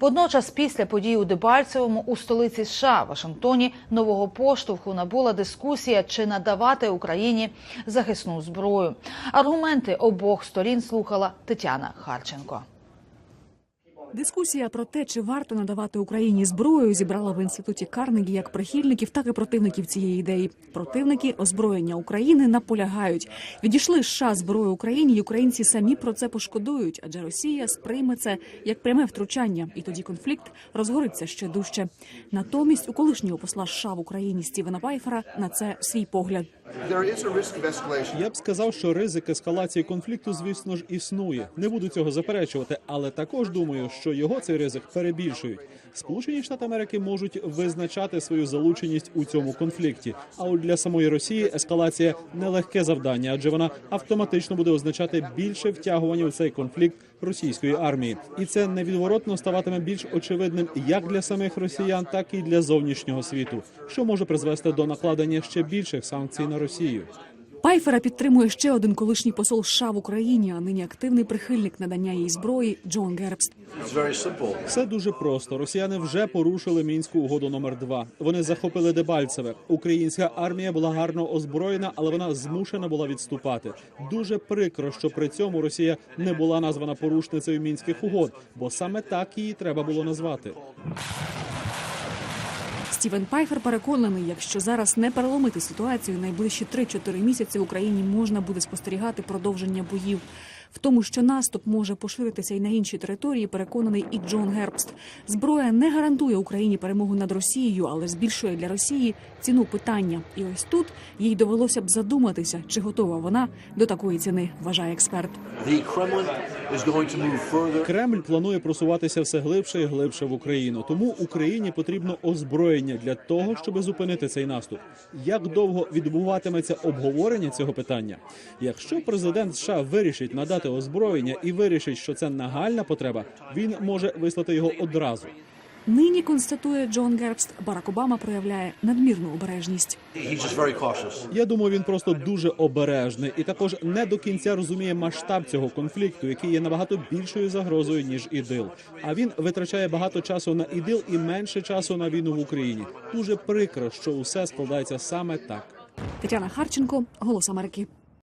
Водночас, після подій у Дебальцевому у столиці США Вашингтоні нового поштовху набула дискусія, чи надавати Україні захисну зброю. Аргументи обох сторін слухала Тетяна Харченко. Дискусія про те, чи варто надавати Україні зброю, зібрала в інституті Карнегі як прихильників, так і противників цієї ідеї. Противники озброєння України наполягають. Відійшли США зброю Україні, і українці самі про це пошкодують, адже Росія сприйме це як пряме втручання, і тоді конфлікт розгориться ще дужче. Натомість у колишнього посла США в Україні Стівена Пайфера на це свій погляд. Я б сказав, що ризик ескалації конфлікту, звісно ж, існує. Не буду цього заперечувати, але також думаю, що його цей ризик перебільшують. Сполучені Штати Америки можуть визначати свою залученість у цьому конфлікті. А от для самої Росії ескалація нелегке завдання, адже вона автоматично буде означати більше втягування у цей конфлікт російської армії, і це невідворотно ставатиме більш очевидним як для самих росіян, так і для зовнішнього світу, що може призвести до накладення ще більших санкцій на Росію. Пайфера підтримує ще один колишній посол США в Україні, а нині активний прихильник надання їй зброї Джон Гербст. Все дуже просто. Росіяни вже порушили мінську угоду номер 2 Вони захопили Дебальцеве. Українська армія була гарно озброєна, але вона змушена була відступати. Дуже прикро, що при цьому Росія не була названа порушницею мінських угод, бо саме так її треба було назвати. Стівен Пайфер переконаний, якщо зараз не переломити ситуацію, найближчі 3-4 місяці в Україні можна буде спостерігати продовження боїв. В тому, що наступ може поширитися і на інші території, переконаний і Джон Гербст. Зброя не гарантує Україні перемогу над Росією, але збільшує для Росії ціну питання. І ось тут їй довелося б задуматися, чи готова вона до такої ціни, вважає експерт. Кремль планує просуватися все глибше і глибше в Україну. Тому Україні потрібно озброєння для того, щоб зупинити цей наступ. Як довго відбуватиметься обговорення цього питання? Якщо президент США вирішить надати озброєння і вирішить, що це нагальна потреба, він може вислати його одразу. Нині констатує Джон Гербст, Барак Обама проявляє надмірну обережність. Я думаю, він просто дуже обережний і також не до кінця розуміє масштаб цього конфлікту, який є набагато більшою загрозою ніж ідил. А він витрачає багато часу на ідил і менше часу на війну в Україні. Дуже прикро, що усе складається саме так. Тетяна Харченко, Голос Америки.